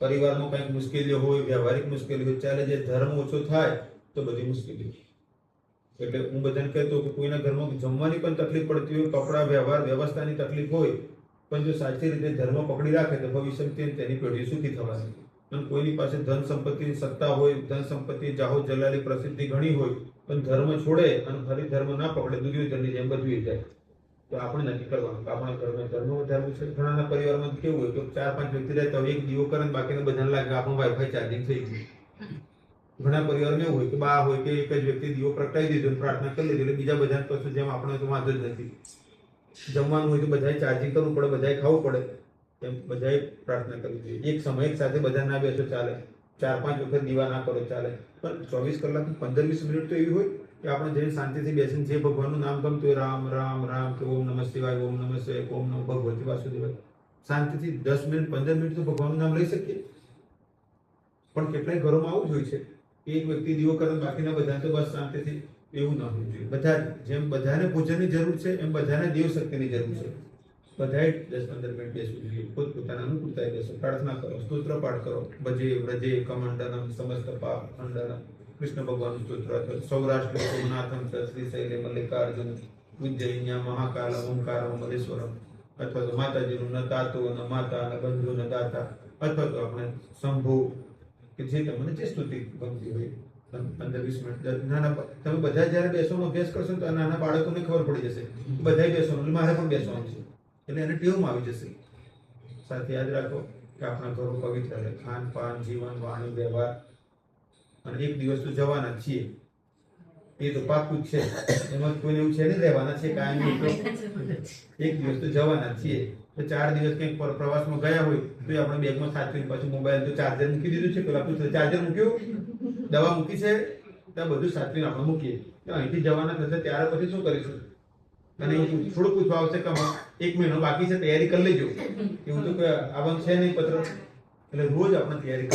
પરિવારમાં કંઈક મુશ્કેલીઓ હોય, વ્યવહારિક મુશ્કેલીઓ હોય, ચાલે જે ધર્મ ઓછો થાય, તો બધી મુશ્કેલી એટલે હું બધાને કહેતો કે કોઈના ઘરમાં જમવાની પણ તકલીફ પડતી હોય, કપડા, વ્યવહાર, વ્યવસ્થાની તકલીફ હોય, પણ જો સાચી રીતે ધર્મ પકડી રાખે, તો ભવિષ્યમાં તેની પેઢી સુખી થવાની અને કોઈની પાસે ધન સંપત્તિ સત્તા હોય, ધન સંપત્તિ જાહો જલાલી પ્રસિદ્ધિ ઘણી હોય, પણ ધર્મ છોડે અને ફરી ધર્મ ના પકડે, દુર્યોધનની જેમ બધું જાય. તો આપણે નક્કી કરવાનું કે આપણે ઘરમાં ધર્મ વધારવું છે. ઘણાના પરિવારમાં કેવું હોય કે ચાર પાંચ વ્યક્તિ રહે તો એક દીવો કરે બાકીને બધાને લાગે આપણું વાઈફાઈ ચાર્જિંગ થઈ ગયું. ઘણા પરિવારમાં એવું હોય કે બા હોય કે એક જ વ્યક્તિ દીવો પ્રગટાવી દીધો પ્રાર્થના કરી લીધી એટલે બીજા બધાને કશું જેમ આપણે તો વાંધો જ નથી. જમવાનું હોય તો બધાએ ચાર્જિંગ કરવું પડે, બધાએ ખાવું પડે એમ બધાએ પ્રાર્થના કરવી જોઈએ. એક સમય એક સાથે બધા ના બેસો ચાલે. ચાર પાંચ વખત દીવા ના કરો ચાલે. પણ ચોવીસ કલાક પંદર વીસ મિનિટ તો એવી હોય કે આપણે જઈને શાંતિથી બેસીને જે ભગવાનનું નામ ગમતું હોય, રામ રામ રામ કે ઓમ નમઃ શિવાય, ઓમ નમઃ શિવાય, ઓમ નમઃ ભગવતી વાસુદેવાય, શાંતિથી દસ મિનિટ, પંદર મિનિટ તો ભગવાનનું નામ લઈ શકીએ. પણ કેટલાય ઘરોમાં આવું જ હોય છે એક વ્યક્તિ દીવો કરે બાકીના બધા તો બસ શાંતિથી એવું ના હોવું જોઈએ. બધા જેમ બધાને ભોજનની જરૂર છે, એમ બધાને દેવ શક્તિની જરૂર છે. બધાએ દસ પંદર મિનિટ બેસવું જોઈએ. પોતપોતાના અનુકૂળતાએ બેસો, પ્રાર્થના કરો, સ્તોત્ર પાઠ કરો. ભજે, વ્રજે કમંડનમ સમસ્ત પાપ ખંડનમ કૃષ્ણ ભગવાનનું સ્તોત્ર સૌરાષ્ટ્ર સોમનાથમ શ્રી શૈલે, મલ્લિકાર્જુન ઉજ્જૈન્યા મહાકાલ, ઓમકાર મલેશ્વરમ અથવા તો માતાજીનું, ન તાતો, ન માતા, ન બંધુ, ન દાતા અથવા તો આપણે શંભુ, કે જે તમને જે સ્તુતિ ગમતી હોય પંદર, વીસ મિનિટ નાના તમે બધા જ્યારે બેસવાનો અભ્યાસ કરશો તો નાના બાળકોને ખબર પડી જશે. બધાય બેસવાનું મારે પણ બેસવાનું છે. એટલે એને ટેવમાં આવી જશે. સાથે યાદ રાખો કે આપણા ઘરો પવિત્ર રહે. ખાન પાન જીવન, વાણી, વ્યવહાર અને એક દિવસ તો જવાના જ છીએ. એ તો પાકું જ છે. એમાં કોઈને એવું છે નહીં રહેવાના છે કાયમ એક દિવસ તો જવાના જ છીએ. તો ચાર દિવસ કંઈક પ્રવાસમાં ગયા હોય તો એ આપણે બેગમાં સાચવીને પાછું મોબાઈલ તો ચાર્જર મૂકી દીધું છે. પેલા પૂછે ચાર્જર મૂક્યું? દવા મૂકી છે. ત્યાં બધું સાચવીને આપણે મૂકીએ. તો અહીંથી જવાના થશે ત્યારે પછી શું કરીશું? અને થોડું પૂછવા આવશે કે એક મહિનો બાકી છે તૈયારી કરી લેજો. એવું તો આવવાનું છે નહીં પત્ર. એટલે રોજ આપણે તૈયારી